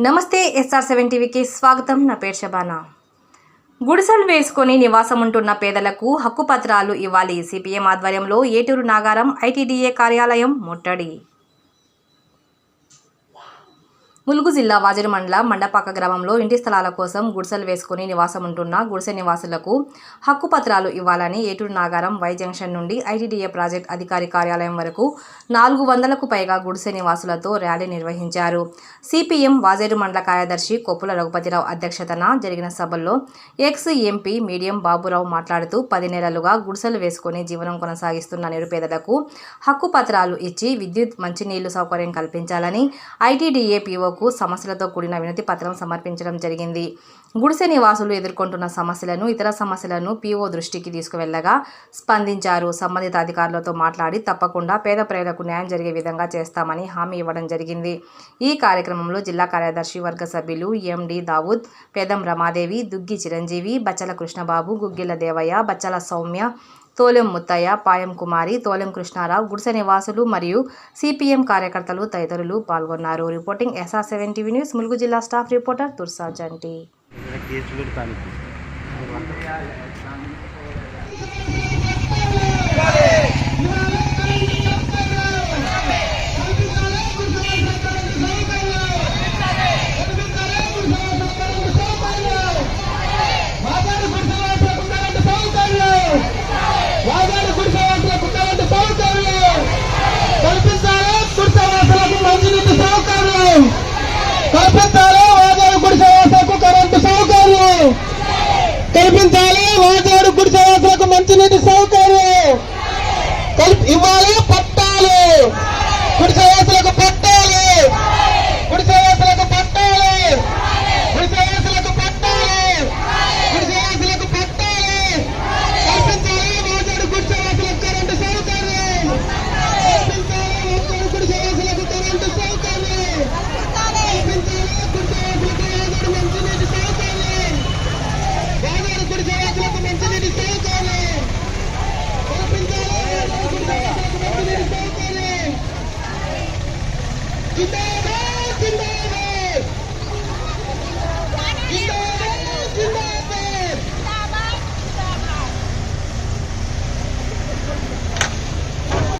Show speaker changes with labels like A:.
A: నమస్తే SR seven టీవీకి స్వాగతం. నా పేరు శబానా. గుడిసెలు వేసుకొని నివాసం ఉంటున్న పేదలకు హక్కు పత్రాలు ఇవ్వాలి. సిపిఎం ఆధ్వర్యంలో ఏటూరు నాగారం ఐటీడీఏ కార్యాలయం ముట్టడి. ములుగు జిల్లా వాజరు మండల మండపాక గ్రామంలో ఇంటి స్థలాల కోసం గుడిసెలు వేసుకుని నివాసం ఉంటున్న గుడిసె నివాసులకు హక్కు పత్రాలు ఇవ్వాలని ఏటూరు నాగారం వై జంక్షన్ నుండి ఐటీడీఏ ప్రాజెక్ట్ అధికారి కార్యాలయం వరకు నాలుగు వందలకు పైగా గుడిసె నివాసులతో ర్యాలీ నిర్వహించారు. సిపిఎం వాజేరు మండల కార్యదర్శి కొప్పుల రఘుపతిరావు అధ్యక్షతన జరిగిన సభల్లో ఎక్స్ ఎంపీ మీడియం బాబురావు మాట్లాడుతూ పది నెలలుగా గుడిసెలు వేసుకుని జీవనం కొనసాగిస్తున్న నిరుపేదలకు హక్కు పత్రాలు ఇచ్చి విద్యుత్ మంచినీళ్ళు సౌకర్యం కల్పించాలని ఐటీడీఏ పీఓకు సమస్యలతో కూడిన వినతి పత్రం సమర్పించడం జరిగింది. గుడిసె నివాసులు ఎదుర్కొంటున్న సమస్యలను ఇతర సమస్యలను పీఓ దృష్టికి తీసుకువెళ్ళగా స్పందించారు. సంబంధిత అధికారులతో మాట్లాడి తప్పకుండా పేద ప్రజలకు న్యాయం జరిగే విధంగా చేస్తామని హామీ ఇవ్వడం జరిగింది. ఈ కార్యక్రమంలో జిల్లా కార్యదర్శి వర్గ సభ్యులు ఎండి దావుద్ పేదం రమాదేవి దుగ్గి చిరంజీవి బచ్చల కృష్ణబాబు గుగ్గిల దేవయ్య బచ్చల సౌమ్య తోలెం ముత్తయ్య పాయం కుమారి తోలెం కృష్ణారావు గుడిసె నివాసులు మరియు సిపిఎం కార్యకర్తలు తదితరులు పాల్గొన్నారు. Reporting S R seven TV news Mulugu జిల్లా స్టాఫ్ రిపోర్టర్ తుర్సా జంటి.
B: Capital